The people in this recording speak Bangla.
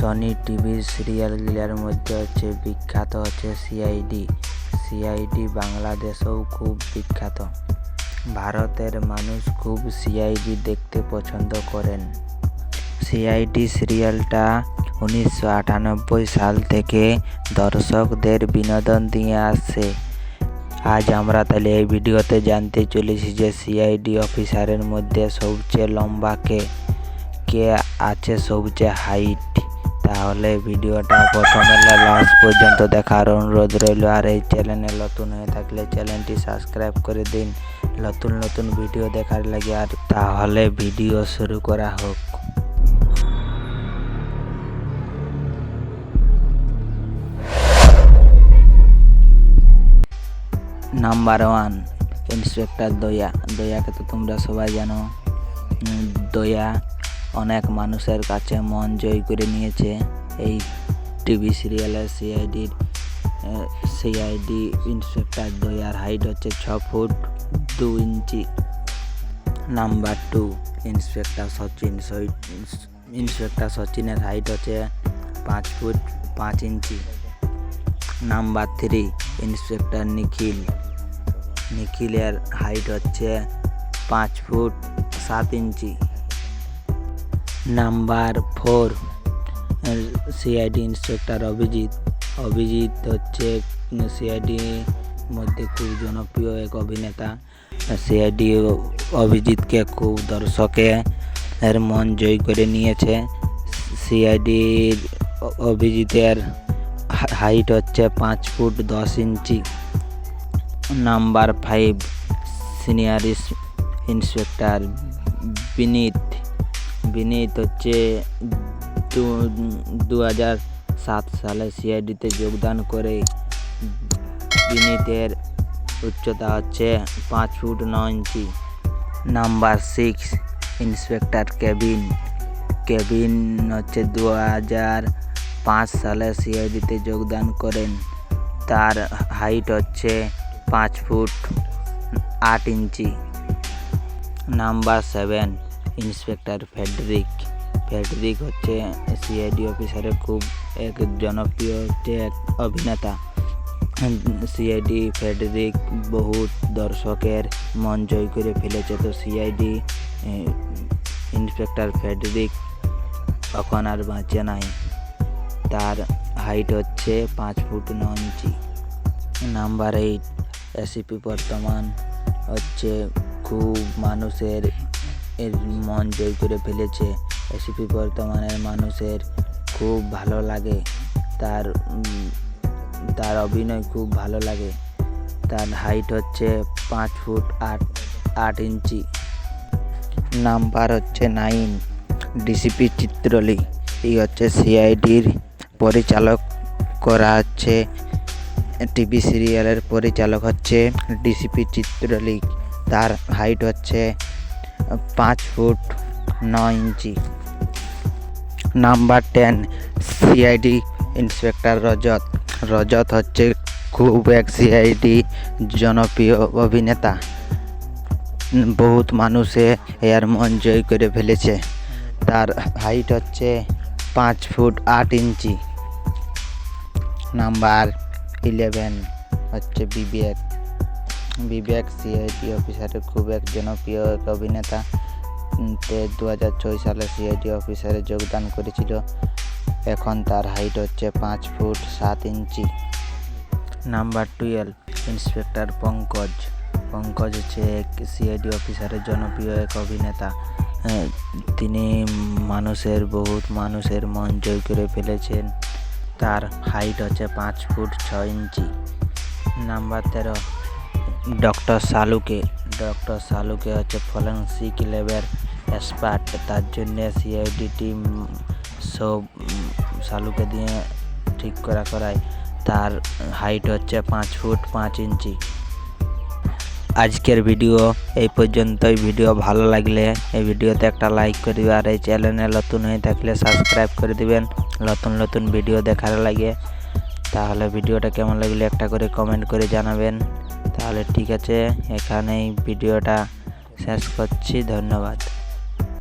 সনি টিভি সিরিয়ালগুলোর মধ্যে হচ্ছে বিখ্যাত হচ্ছে সিআইডি সিআইডি বাংলাদেশেও খুব বিখ্যাত। ভারতের মানুষ খুব সিআইডি দেখতে পছন্দ করেন। সিআইডি সিরিয়ালটা উনিশশো আটানব্বই সাল থেকে দর্শকদের বিনোদন দিয়ে আসছে। আজ আমরা তাহলে এই ভিডিওতে জানতে চলেছি যে সিআইডি অফিসারের মধ্যে সবচেয়ে লম্বা কে কে আছে, সবচেয়ে হাইট তাহলে ভিডিওটা প্রথমে লাস্ট পর্যন্ত দেখার অনুরোধ রইল। আর এই চ্যানেলে নতুন হয়ে থাকলে চ্যানেলটি সাবস্ক্রাইব করে দিন। নতুন নতুন ভিডিও দেখার লাগে। আর তাহলে ভিডিও শুরু করা হোক। নাম্বার ওয়ান ইন্সপেক্টর দয়া। দয়াকে তো তোমরা সবাই জানো। দয়া অনেক মানুষের কাছে মন জয় করে নিয়েছে। এই টিভি সিরিয়ালের সিআইডির সিআইডি ইন্সপেক্টর দয়ার হাইট হচ্ছে ছ ফুট দু ইঞ্চি। Number two inspector Sachin inspector সচিনের হাইট হচ্ছে পাঁচ ফুট পাঁচ ইঞ্চি। নাম্বার থ্রি ইন্সপেক্টর নিখিল, নিখিলের হাইট হচ্ছে পাঁচ ফুট সাত ইঞ্চি। Number four, CID inspector Abhijit. Abhijit হচ্ছে, সিআইডি মধ্যে খুব জনপ্রিয় এক অভিনেতা। সিআইডি অভিজিৎকে খুব দর্শকে এর মন জয় করে নিয়েছে। সিআইডির অভিজিতের হাইট হচ্ছে পাঁচ ফুট দশ ইঞ্চি। Number five, senior inspector Vineet Vineet হচ্ছে দু হাজার সাত সালে সিআইডিতে যোগদান করে বিনীতের উচ্চতা হচ্ছে পাঁচ ফুট ন ইঞ্চি। Number six, inspector Kevin. Kevin হচ্ছে দু হাজার পাঁচ সালে সিআইডিতে যোগদান করেন। তার হাইট হচ্ছে পাঁচ ফুট আট ইঞ্চি। Number seven inspector Fredrick Fredrick হচ্ছে সিআইডি অফিসারের খুব এক জনপ্রিয় হচ্ছে এক অভিনেতা। সিআইডি ফেডরিক বহুত দর্শকের মন জয় করে ফেলেছে। তো সিআইডি ইন্সপেক্টর ফেডরিক এখন আর বাঁচে নাই। তার হাইট হচ্ছে পাঁচ ফুট ন ইঞ্চি। নাম্বার এইট, এসিপি বর্তমান হচ্ছে খুব মানুষের এর মন জয় করে ফেলেছে। এসিপি বর্তমানের মানুষের খুব ভালো লাগে। তার তার অভিনয় খুব ভালো লাগে। তার হাইট হচ্ছে পাঁচ ফুট আট আট ইঞ্চি। নাম্বার হচ্ছে নাইন ডিসিপি চিত্রলি। এই হচ্ছে সিআইডির পরিচালক। করা হচ্ছে টিভি সিরিয়ালের পরিচালক হচ্ছে ডিসিপি চিত্রলি। তার হাইট হচ্ছে পাঁচ ফুট নয় ইঞ্চি। Number ten CID inspector Rajat. Rajat হচ্ছে খুব এক সিআইডি জনপ্রিয় অভিনেতা। বহুত মানুষে এর মন জয় করে ফেলেছে। তার হাইট হচ্ছে পাঁচ ফুট আট ইঞ্চি। নাম্বার ইলেভেন হচ্ছে বিবেক বিবেক সিআইডি অফিসারের খুব এক জনপ্রিয় এক অভিনেতা। দু হাজার ছয় সালে সিআইডি অফিসারে যোগদান করেছিল। এখন তার হাইট হচ্ছে পাঁচ ফুট সাত ইঞ্চি। Number twelve inspector Pankaj Pankaj হচ্ছে এক সিআইডি অফিসারের জনপ্রিয় এক অভিনেতা। তিনি মানুষের, বহুত মানুষের মন জয় করে ফেলেছেন। তার হাইট হচ্ছে পাঁচ ফুট ছ ইঞ্চি। নাম্বার তেরো ডক্টর সালুকে। ডক্টর সালুকে হচ্ছে ফরেন্সিক লেবের এক্সপার্ট। তার জন্য সিআইডি টিম সব সালুকে দিয়ে ঠিক করা করায়। তার হাইট হচ্ছে পাঁচ ফুট পাঁচ ইঞ্চি। আজকের ভিডিও এই পর্যন্তই। ভিডিও ভালো লাগলে এই ভিডিওতে একটা লাইক করে দিবে। আর এই চ্যানেলে নতুন হয়ে থাকলে সাবস্ক্রাইব করে দিবেন। নতুন নতুন ভিডিও দেখার লাগে। তাহলে ভিডিওটা কেমন লাগলে একটা করে কমেন্ট করে জানাবেন। তাহলে ঠিক আছে এখানেই ভিডিওটা শেষ করছি ধন্যবাদ।